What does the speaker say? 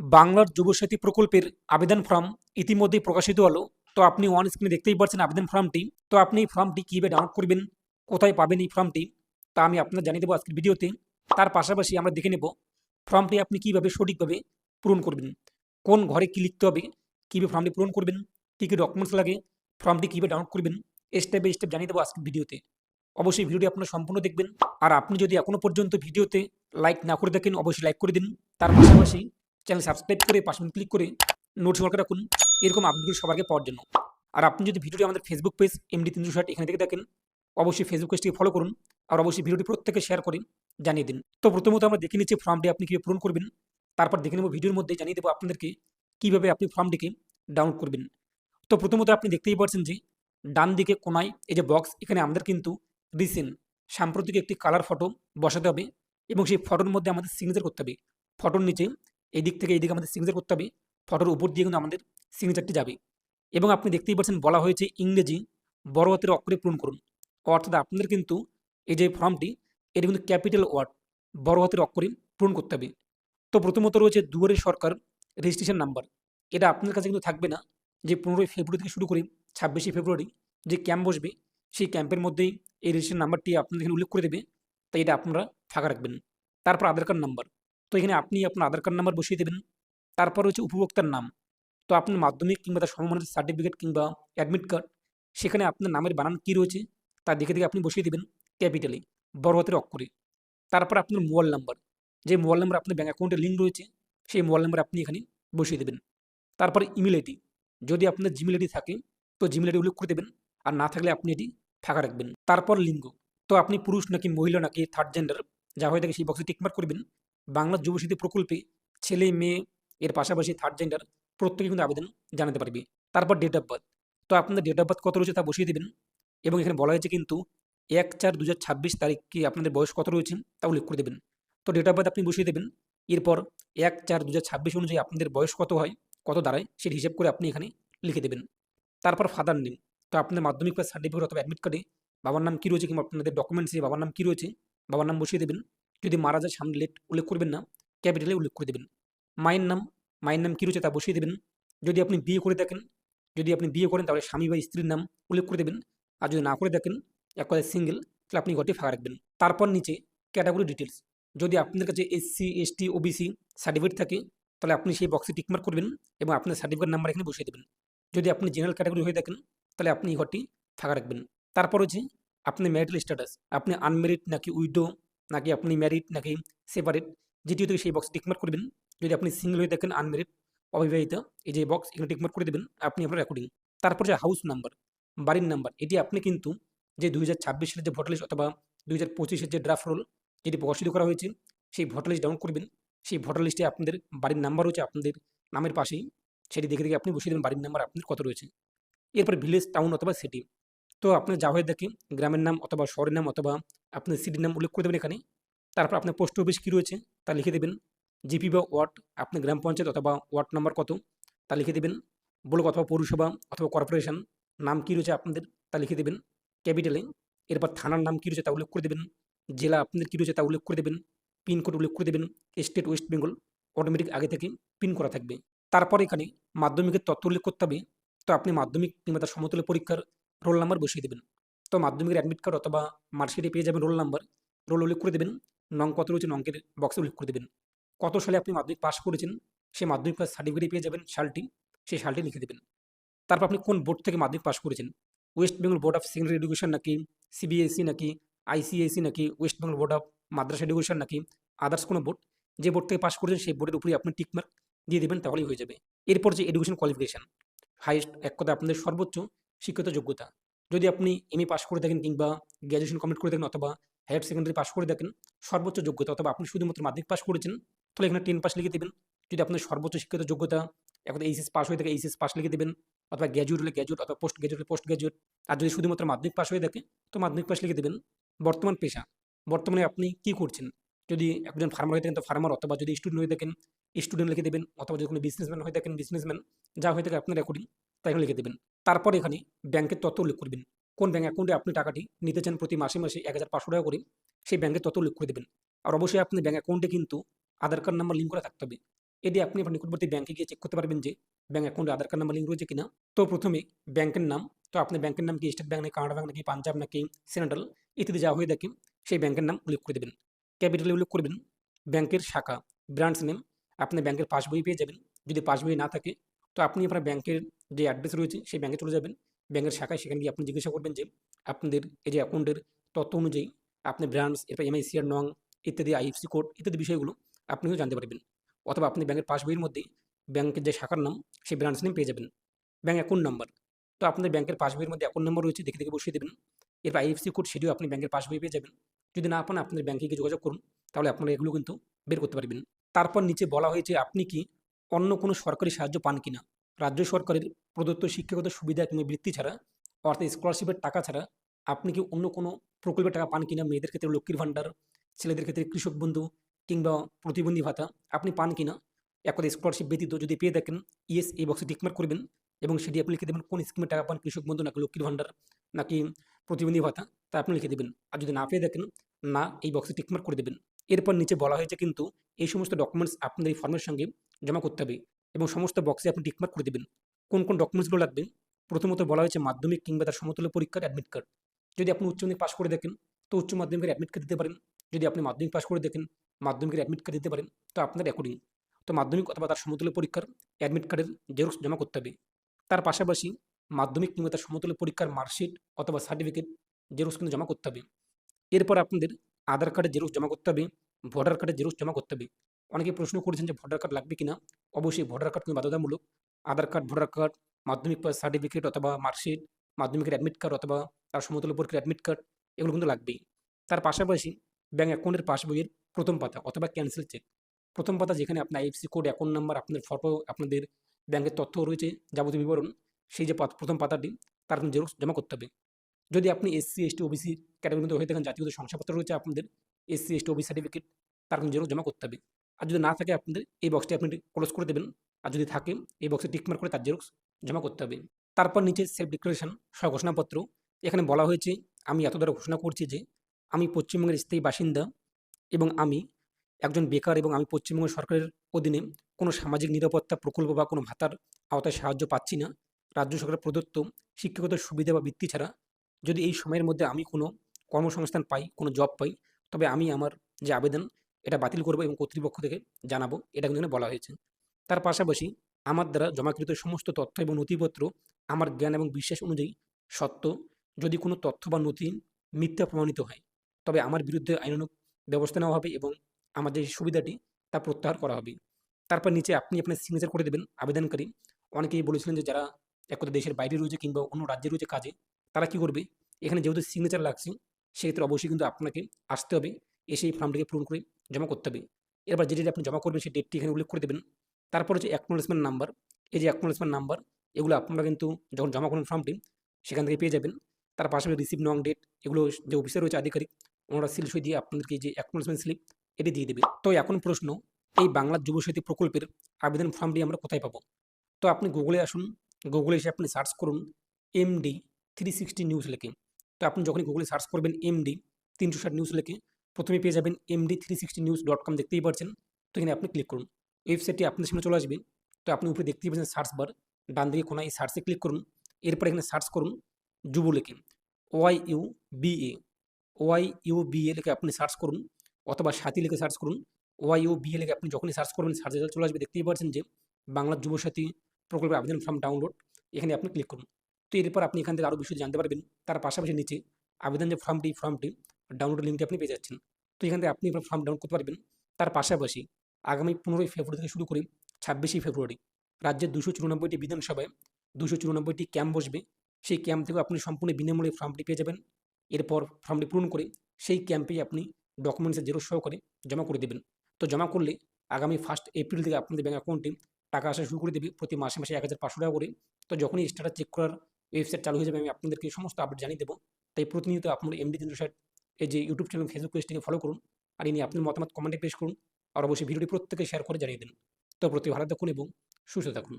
বাংলার যুবসাথী প্রকল্পের আবেদন ফর্ম ইতিমধ্যেই প্রকাশিত হলো। তো আপনি অন স্ক্রিনে দেখতেই পাচ্ছেন আবেদন ফর্মটি। তো আপনি এই ফর্মটি কীভাবে ডাউনলোড করবেন, কোথায় পাবেন এই ফর্মটি, তা আমি আপনার জানিয়ে দেবো আজকের ভিডিওতে। তার পাশাপাশি আমরা দেখে নেব ফর্মটি আপনি কীভাবে সঠিকভাবে পূরণ করবেন, কোন ঘরে কী লিখতে হবে, কীভাবে ফর্মটি পূরণ করবেন, কী কী ডকুমেন্টস লাগে, ফর্মটি কীভাবে ডাউনলোড করবেন স্টেপ বাই স্টেপ জানিয়ে দেবো আজকের ভিডিওতে। অবশ্যই ভিডিওটি আপনারা সম্পূর্ণ দেখবেন। আর আপনি যদি এখনও পর্যন্ত ভিডিওতে লাইক না করে দেখেন অবশ্যই লাইক করে দিন। তার পাশাপাশি চ্যানেল সাবস্ক্রাইব করে, পাশে ক্লিক করে নোটস সরকার রাখুন এরকম আপডেটগুলো আগে পাওয়ার জন্য। আর আপনি যদি ভিডিওটি আমাদের ফেসবুক পেজ এমডি তিনশো ষাট এখানে থেকে দেখেন অবশ্যই ফেসবুক পেজটিকে ফলো করুন আর অবশ্যই ভিডিওটি প্রত্যেকে শেয়ার করে জানিয়ে দিন। তো প্রথমত আমরা দেখে নিচ্ছি ফর্মটি আপনি কীভাবে পূরণ করবেন। তারপর দেখে নেব ভিডিওর মধ্যে জানিয়ে দেবো আপনাদেরকে কীভাবে আপনি ফর্মটিকে ডাউনলোড করবেন। তো প্রথমত আপনি দেখতেই পাচ্ছেন যে ডান দিকে কোনায় এই যে বক্স এখানে আমাদের কিন্তু রিসেন্ট সাম্প্রতিক একটি কালার ফটো বসাতে হবে এবং সেই ফটোর মধ্যে আমাদের সিগনেচার করতে হবে। ফটোর নিচে এই দিক থেকে এই দিকে আমাদের সিগনেচার করতে হবে। ফটোর উপর দিয়ে কিন্তু আমাদের সিগনেচারটি যাবে। এবং আপনি দেখতেই পাচ্ছেন বলা হয়েছে ইংরেজি বড় হাতের অক্ষরে পূরণ করুন। অর্থাৎ আপনাদের কিন্তু এই যে ফর্মটি এটি কিন্তু ক্যাপিটাল ওয়ার্ড বড় হাতের অক্ষরে পূরণ করতে হবে। তো প্রথমত রয়েছে দুয়ারে সরকার রেজিস্ট্রেশন নাম্বার এটা আপনার কাছে কিন্তু থাকবে না যে পনেরোই ফেব্রুয়ারি থেকে শুরু করে ছাব্বিশে ফেব্রুয়ারি যে ক্যাম্প বসবে, সেই ক্যাম্পের মধ্যেই এই রেজিস্ট্রেশন নাম্বারটি আপনাদের এখানে উল্লেখ করে দেবে। তাই এটা আপনারা ফাঁকা রাখবেন। তারপর আধার কার্ড নাম্বার তো এখানে আপনি আপনার আধার কার্ড নাম্বার বসিয়ে দেবেন। তারপর হচ্ছে উপভোক্তার নাম। তো আপনার মাধ্যমিক কিংবা তার সমমানের সার্টিফিকেট কিংবা অ্যাডমিট কার্ড সেখানে আপনার নামের বানান কী রয়েছে, তা দেখে দেখে আপনি বসিয়ে দেবেন ক্যাপিটালে বড় হাতের অক্ষরে। তারপর আপনার মোবাইল নাম্বার যে মোবাইল নাম্বার আপনার ব্যাঙ্ক অ্যাকাউন্টে লিঙ্ক রয়েছে, সেই মোবাইল নাম্বার আপনি এখানে বসিয়ে দেবেন। তারপর ইমেল আইডি যদি আপনার জিমেল আইডি থাকে, তো জিমেল আইডি উল্লেখ করে দেবেন, আর না থাকলে আপনি এটি ফাঁকা রাখবেন। তারপর লিঙ্গ, তো আপনি পুরুষ নাকি মহিলা নাকি থার্ড জেন্ডার যা হয়ে থাকে সেই বক্সে টিকমার্ক করবেন বাংলা যুবশীতি প্রকল্পে ছেলে, মেয়ে, এর পাশাপাশি থার্ড জেন্ডার প্রত্যেকে কিন্তু আবেদন জানাতে পারবে। তারপর ডেট অফ বার্থ তো আপনাদের ডেট অফ বার্থ কত রয়েছে তা বসিয়ে দেবেন এবং এখানে বলা হয়েছে কিন্তু এক চার দু তারিখ কি আপনাদের বয়স কত রয়েছে তা উল্লেখ করে দেবেন। তো ডেট অফ বার্থ আপনি বসিয়ে দেবেন। এরপর এক চার দু অনুযায়ী আপনাদের বয়স কত হয়, কত দাঁড়ায় সেটি হিসেব করে আপনি এখানে লিখে দেবেন। তারপর ফাদার নেম তো আপনার মাধ্যমিক পাস সার্টিফিকেট অথবা অ্যাডমিট কার্ডে বাবার নাম কী রয়েছে কিংবা আপনাদের ডকুমেন্টসে বাবার নাম কী রয়েছে, বাবার নাম বসিয়ে দেবেন। যদি মারা যায়, সামনে লেট, উল্লেখ করবেন না, ক্যাপিটালে উল্লেখ করে দেবেন। মায়ের নাম মায়ের নাম কী রয়েছে তা বসিয়ে দেবেন। যদি আপনি বিয়ে করে থাকেন যদি আপনি বিয়ে করেন, তাহলে স্বামী বা স্ত্রীর নাম উল্লেখ করে দেবেন। আর যদি না করে দেখেন, এক কথায় সিঙ্গেল তাহলে আপনি ঘরটি ফাঁকা রাখবেন। তারপর নিচে ক্যাটাগরি ডিটেলস যদি আপনাদের কাছে এসসি এসটি ওবিসি সার্টিফিকেট থাকে, তাহলে আপনি সেই বক্সে টিকমার্ক করবেন এবং আপনার সার্টিফিকেট নাম্বার এখানে বসিয়ে দেবেন। যদি আপনি জেনারেল ক্যাটাগরি হয়ে থাকেন তাহলে আপনি এই ঘরটি ফাঁকা রাখবেন। তারপর হচ্ছে আপনি ম্যারিটাল স্ট্যাটাস আপনি আনমেরিড নাকি উইডো নাকি আপনি ম্যারিড নাকি সেপারেট যেটিও থেকে সেই বক্স টিকমার্ক করবেন যদি আপনি সিঙ্গল হয়ে থাকেন আনমেরিড অবিবাহিত, এই যে বক্স এখানে টিকমার্ক করে দেবেন, আপনি আপনার রেকর্ডিং তারপর যে হাউস নাম্বার বাড়ির নাম্বার এটি আপনি কিন্তু যে দুই হাজার ছাব্বিশের যে ভোটার লিস্ট অথবা দুই হাজার পঁচিশের যে ড্রাফট রোল যেটি প্রকাশিত করা হয়েছে, সেই ভোটার লিস্ট ডাউনলোড করবেন। সেই ভোটার লিস্টে আপনাদের বাড়ির নাম্বার রয়েছে আপনাদের নামের পাশেই। সেটি দেখে দেখে আপনি বসিয়ে দেবেন বাড়ির নাম্বার আপনার কত রয়েছে। এরপর ভিলেজ টাউন অথবা সিটি তো আপনার যা হয়ে দেখে গ্রামের নাম অথবা শহরের নাম অথবা আপনার সিটির নাম উল্লেখ করে দেবেন এখানে। তারপর আপনার পোস্ট অফিস কী রয়েছে তা লিখে দেবেন। জিপি বা ওয়ার্ড আপনার গ্রাম পঞ্চায়েত অথবা ওয়ার্ড নাম্বার কত তা লিখে দেবেন। ব্লক অথবা পৌরসভা অথবা কর্পোরেশন নাম কী রয়েছে আপনাদের তা লিখে দেবেন। ক্যাপিটালে এরপর থানার নাম কী রয়েছে তা উল্লেখ করে দেবেন। জেলা আপনাদের কী রয়েছে তা উল্লেখ করে দেবেন। পিনকোড উল্লেখ করে দেবেন। স্টেট ওয়েস্ট বেঙ্গল অটোমেটিক আগে থেকে পিন করা থাকবে। তারপর এখানে মাধ্যমিকের তথ্য উল্লেখ করতে হবে। তো আপনি মাধ্যমিক কিংবা তার সমতুল্য পরীক্ষার রোল নাম্বার বসিয়ে দেবেন। তো মাধ্যমিকের অ্যাডমিট কার্ড অথবা মার্কশিটে পেয়ে যাবেন রোল নাম্বার রোল উল্লেখ করে দেবেন, নং কত রয়েছে নঙ্কের বক্সে উল্লেখ করে দেবেন। কত সালে আপনি মাধ্যমিক পাস করেছেন, সেই মাধ্যমিক পাস সার্টিফিকেট পেয়ে যাবেন সালটি, সেই সালটি লিখে দেবেন। তারপর আপনি কোন বোর্ড থেকে মাধ্যমিক পাস করেছেন? West Bengal board of secondary education নাকি সিবিএসসি নাকি আইসিএসসি নাকি West Bengal board of Madrasa education নাকি আদার্স কোনো বোর্ড যে বোর্ড থেকে পাস করেছেন, সেই বোর্ডের উপরে আপনি টিকমার্ক দিয়ে দেবেন, তাহলেই হয়ে যাবে। এরপর যে এডুকেশন কোয়ালিফিকেশান হাইয়েস্ট এক কথা আপনাদের সর্বোচ্চ শিক্ষিত যোগ্যতা। যদি আপনি এমএ পাশ করে থাকেন কিংবা গ্র্যাজুয়েশন কমপ্লিট করে থাকেন অথবা হায়ার সেকেন্ডারি পাশ করে থাকেন, সর্বোচ্চ যোগ্যতা অথবা আপনি শুধুমাত্র মাধ্যমিক পাশ করেছেন, তাহলে এখানে টেন পাস লিখে দেবেন। যদি আপনার সর্বোচ্চ শিক্ষিত যোগ্যতা, এখন এইচএস পাস হয়ে থাকে এইচএস পাস লিখে দেবেন, অথবা গ্র্যাজুয়েট হলে গ্র্যাজুয়েট অথবা পোস্ট গ্র্যাজুয়েট পোস্ট গ্র্যাজুয়েট আর যদি শুধুমাত্র মাধ্যমিক পাস হয়ে থাকে, তো মাধ্যমিক পাস লিখে দেবেন। বর্তমান পেশা, বর্তমানে আপনি কি করছেন? যদি একজন ফার্মার হয়ে থাকেন, তো ফার্মার অথবা যদি স্টুডেন্ট হয়ে থাকেন স্টুডেন্ট লিখে দেবেন, অথবা যদি কোনো বিজনেসম্যান হয়ে থাকেন বিজনেসম্যান যা হয়ে থাকে আপনার রেকর্ডিং তাই লিখে দেবেন। তারপর এখানে ব্যাংকের তথ্য উল্লেখ করবেন কোন ব্যাঙ্ক অ্যাকাউন্টে আপনি টাকাটি নিতে চান প্রতি মাসে মাসে এক হাজার পাঁচশো টাকা করে, সেই ব্যাংকের তথ্য উল্লেখ করে দেবেন। আর অবশ্যই আপনি ব্যাঙ্ক অ্যাকাউন্টে কিন্তু আধার কার্ড নাম্বার লিঙ্ক করা থাকতে হবে। এটি আপনি আপনার নিকটবর্তী ব্যাংকে গিয়ে চেক করতে পারবেন যে ব্যাঙ্ক অ্যাকাউন্টে আধার কার্ড নাম্বার লিঙ্ক রয়েছে কিনা। তো প্রথমে ব্যাংকের নাম, তো আপনার ব্যাংকের নাম কি স্টেট ব্যাঙ্ক নাকি কানাডা ব্যাঙ্ক নাকি পাঞ্জাব নাকি সেন্ট্রাল ইত্যাদি যা হয়ে থাকে, সেই ব্যাংকের নাম উল্লেখ করে দেবেন। ক্যাপিটালে উল্লেখ করবেন, ব্যাংকের শাখা, ব্রাঞ্চ নেম, আপনি ব্যাংকের পাসবই পেয়ে যাবেন। যদি পাসবই না থাকে, তো আপনি আপনার ব্যাংকের যে অ্যাড্রেস রয়েছে, সেই ব্যাঙ্কে চলে যাবেন। ব্যাংকের শাখায় সেখানে গিয়ে আপনি জিজ্ঞাসা করবেন যে, আপনাদের এই যে অ্যাকাউন্টের তথ্য অনুযায়ী আপনি ব্রাঞ্চ এরপর এমআইসিআর নং ইত্যাদি আইএফসি কোড ইত্যাদি বিষয়গুলো আপনিও জানতে পারবেন। অথবা আপনি ব্যাংকের পাসবইয়ের মধ্যে ব্যাংকের যে শাখার নাম, সেই ব্রাঞ্চ নেম পেয়ে যাবেন। ব্যাঙ্ক অ্যাকাউন্ট নাম্বার তো আপনাদের ব্যাংকের পাসবইয়ের মধ্যে অ্যাকাউন্ট নাম্বার রয়েছে, দেখে দেখে বসিয়ে দেবেন। এরপর আইএফসি কোড সেটিও আপনি ব্যাংকের পাসবই পেয়ে যাবেন। যদি না পান আপনার ব্যাংকে গিয়ে যোগাযোগ করুন, তাহলে আপনারা এগুলো কিন্তু বের করতে পারবেন। তারপর নিচে বলা হয়েছে, আপনি কি অন্য কোনো সরকারি সাহায্য পান কিনা? রাজ্য সরকারের প্রদত্ত শিক্ষাগত সুবিধা কিংবা বৃত্তি ছাড়া, অর্থাৎ স্কলারশিপের টাকা ছাড়া আপনি কি অন্য কোনো প্রকল্পের টাকা পান কিনা? মেয়েদের ক্ষেত্রে লক্ষ্মীর ভাণ্ডার, ছেলেদের ক্ষেত্রে কৃষক বন্ধু কিংবা প্রতিবন্ধী ভাতা আপনি পান কিনা? একদা স্কলারশিপ ব্যতীত যদি পেয়ে থাকেন ইয়েস এই বক্সে টিকমার্ক করবেন এবং সেটি আপনি লিখে দেবেন কোন স্কিমে টাকা পান, কৃষক বন্ধু নাকি লক্ষ্মীর ভাণ্ডার নাকি প্রতিবন্ধী ভাতা, তা আপনি লিখে দেবেন। আর যদি না পেয়ে থাকেন, না, এই বক্সে টিকমার্ক করে দেবেন। এরপর নিচে বলা হয়েছে কিন্তু এই সমস্ত ডকুমেন্টস আপনাদের এই ফর্মের সঙ্গে জমা করতে হবে। এবং সমস্ত বক্সে আপনি টিকমার্ক করে দেবেন। কোন কোন ডকুমেন্টসগুলো লাগবে? প্রথমত বলা হয়েছে মাধ্যমিক কিংবা তার সমতুল্য পরীক্ষার অ্যাডমিট কার্ড যদি আপনি উচ্চ পাশ করে দেখেন, তো উচ্চ মাধ্যমিকের অ্যাডমিট কার্ড দিতে পারেন। যদি আপনি মাধ্যমিক পাশ করে দেখেন, মাধ্যমিকের অ্যাডমিট কার্ড দিতে পারেন, তো আপনার অ্যাকর্ডিং তো মাধ্যমিক অথবা তার সমতুল্য পরীক্ষার অ্যাডমিট কার্ডের জেরক্স জমা করতে হবে। তার পাশাপাশি মাধ্যমিক কিংবা তার সমতুল্য পরীক্ষার মার্কশিট অথবা সার্টিফিকেট জেরক্স কিন্তু জমা করতে হবে। এরপর আপনাদের আধার কার্ডের জেরক্স জমা করতে হবে ভোটার কার্ডের জেরক্স জমা করতে হবে। অনেকে প্রশ্ন করেছেন যে ভোটার কার্ড লাগবে কিনা? অবশ্যই ভোটার কার্ড কিন্তু বাধ্যতামূলক। আধার কার্ড ভোটার কার্ড মাধ্যমিক পাস সার্টিফিকেট অথবা মার্কশিট মাধ্যমিকের অ্যাডমিট কার্ড অথবা তার সমতুল্য পরীক্ষার অ্যাডমিট কার্ড এগুলো কিন্তু লাগবেই। তার পাশাপাশি ব্যাঙ্ক অ্যাকাউন্টের পাসবইয়ের প্রথম পাতা অথবা ক্যান্সেল চেক প্রথম পাতা যেখানে আপনার আইএফসি কোড অ্যাকাউন্ট নাম্বার আপনাদের ফটো আপনাদের ব্যাংকের তথ্য রয়েছে, যাবতীয় বিবরণ, সেই যে প্রথম পাতাটি, তার কিন্তু জেরক্স জমা করতে হবে। যদি আপনি এসসি এসটি ওবিসি ক্যাটাগরির মধ্যে হয়ে থাকেন জাতীয় যে শংসাপত্র রয়েছে আপনাদের এসসি এসটি ওবিসি সার্টিফিকেট তার কিন্তু জেরক্স জমা করতে হবে। আর যদি না থাকে আপনাদের, এই বক্সটি আপনি ক্লোজ করে দেবেন। আর যদি থাকে, এই বক্সে টিকমার্ক করে তার জেরক্স জমা করতে হবে। তারপর নিচে সেলফ ডিক্লারেশন স্বঘোষণাপত্র। এখানে বলা হয়েছে, আমি এত দ্বারা ঘোষণা করছি যে, আমি পশ্চিমবঙ্গের স্থায়ী বাসিন্দা এবং আমি একজন বেকার এবং আমি পশ্চিমবঙ্গ সরকারের অধীনে কোনো সামাজিক নিরাপত্তা প্রকল্প বা কোনো ভাতার আওতায় সাহায্য পাচ্ছি না। রাজ্য সরকার প্রদত্ত শিক্ষাগত সুবিধা বা বৃত্তি ছাড়া যদি এই সময়ের মধ্যে আমি কোনো কর্মসংস্থান পাই, কোনো জব পাই, তবে আমি আমার যে আবেদন এটা বাতিল করব এবং কর্তৃপক্ষ থেকে জানাব। এটা কিন্তু বলা হয়েছে। তার পাশাপাশি আমার দ্বারা জমাকৃত সমস্ত তথ্য এবং নথিপত্র আমার জ্ঞান এবং বিশ্বাস অনুযায়ী সত্য। যদি কোনো তথ্য বা নথি মিথ্যা প্রমাণিত হয়, তবে আমার বিরুদ্ধে আইনানুগ ব্যবস্থা নেওয়া হবে এবং আমার যে সুবিধাটি তা প্রত্যাহার করা হবে। তারপর নিচে আপনি আপনার সিগনেচার করে দেবেন, আবেদনকারী। অনেকেই বলেছিলেন যে যারা একদা দেশের বাইরে রয়েছে কিংবা অন্য রাজ্যে রয়েছে কাজে, তারা কি করবে? এখানে যেহেতু সিগনেচার লাগছে, সেক্ষেত্রে অবশ্যই কিন্তু আপনাকে আসতে হবে। এসে এই ফর্মটিকে পূরণ করে জমা করতে হবে। এরপর যে আপনি জমা করবেন সেই ডেটটি এখানে উল্লেখ করে দেবেন। তারপর হচ্ছে অ্যাকনোলেজমেন্ট নাম্বার এই যে অ্যাকনোলেজমেন্ট নাম্বার এগুলো আপনারা কিন্তু যখন জমা করবেন ফর্মটি সেখান থেকে পেয়ে যাবেন। তার পাশাপাশি রিসিভ নং ডেট এগুলো যে অফিসার রয়েছে আধিকারিক, ওনারা সিল সই দিয়ে আপনাদেরকে যে অ্যাকনোলেজমেন্ট স্লিপ এটি দিয়ে দেবে। তো এখন প্রশ্ন, এই বাংলা যুবশক্তি প্রকল্পের আবেদন ফর্মটি আমরা কোথায় পাবো? তো আপনি গুগলে আসুন গুগলে এসে আপনি সার্চ করুন এমডি থ্রি সিক্সটি নিউজ লেখে। তো আপনি যখনই গুগলে সার্চ করবেন এমডি তিনশো ষাট নিউজ লেখে প্রথমে পেয়ে যাবেন MD three sixty news dot com দেখতেই পাচ্ছেন তো এখানে আপনি ক্লিক করুন। ওয়েবসাইটটি আপনার সামনে চলে আসবে। তো আপনি উপরে দেখতেই পাচ্ছেন সার্চ বার ডান দিকে কোনায় এই সার্চে ক্লিক করুন। এরপর এখানে সার্চ করুন যুব লেখে Y U B A Y U B A লিখে আপনি সার্চ করুন। অথবা সাথী লেখে সার্চ করুন। ওয়াই ও বি এ লিখে আপনি যখনই সার্চ করবেন সার্চ চলে আসবে। দেখতেই পাচ্ছেন যে বাংলা যুবসাথী প্রকল্পের আবেদন ফর্ম ডাউনলোড এখানে আপনি ক্লিক করুন। তো এরপর আপনি এখান থেকে আরও বিষয় জানতে পারবেন। তার পাশাপাশি নিচে আবেদন যে ফর্মটি ফর্মটি ডাউনলোড লিঙ্কটি আপনি পেয়ে যাচ্ছেন। তো এখান থেকে আপনি আপনার ফর্ম ডাউনলোড করতে পারবেন। তার পাশাপাশি আগামী পনেরোই ফেব্রুয়ারি থেকে শুরু করে, ছাব্বিশে ফেব্রুয়ারি। রাজ্যের দুশো চুরানব্বইটি বিধানসভায় দুশো চুরানব্বইটি ক্যাম্প বসবে। সেই ক্যাম্প থেকেও আপনি সম্পূর্ণ বিনামূল্যে ফর্মটি পেয়ে যাবেন। এরপর ফর্মটি পূরণ করে সেই ক্যাম্পেই আপনি ডকুমেন্টসের জেরো সহকারে জমা করে দেবেন। তো জমা করলে আগামী ফার্স্ট এপ্রিল থেকে আপনাদের ব্যাঙ্ক অ্যাকাউন্টে টাকা আসা শুরু করে দেবে প্রতি মাসে মাসে এক হাজার পাঁচশো টাকা করে। তো যখনই স্টার্টার চেক করার ওয়েবসাইট চালু হয়ে যাবে, আমি আপনাদেরকে সমস্ত আপডেট জানিয়ে দেবো। তাই প্রতিনিয়ত আপনার এমডি তিনশো ষাট এই যে ইউটিউব চ্যানেল ফেসবুক পেজটিকে ফলো করুন আর নিয়ে আপনার মতামত কমেন্টে পেশ করুন। আর অবশ্যই ভিডিওটি প্রত্যেকে শেয়ার করে জানিয়ে দিন। তো প্রতি ভালো থাকুন এবং সুস্থ থাকুন।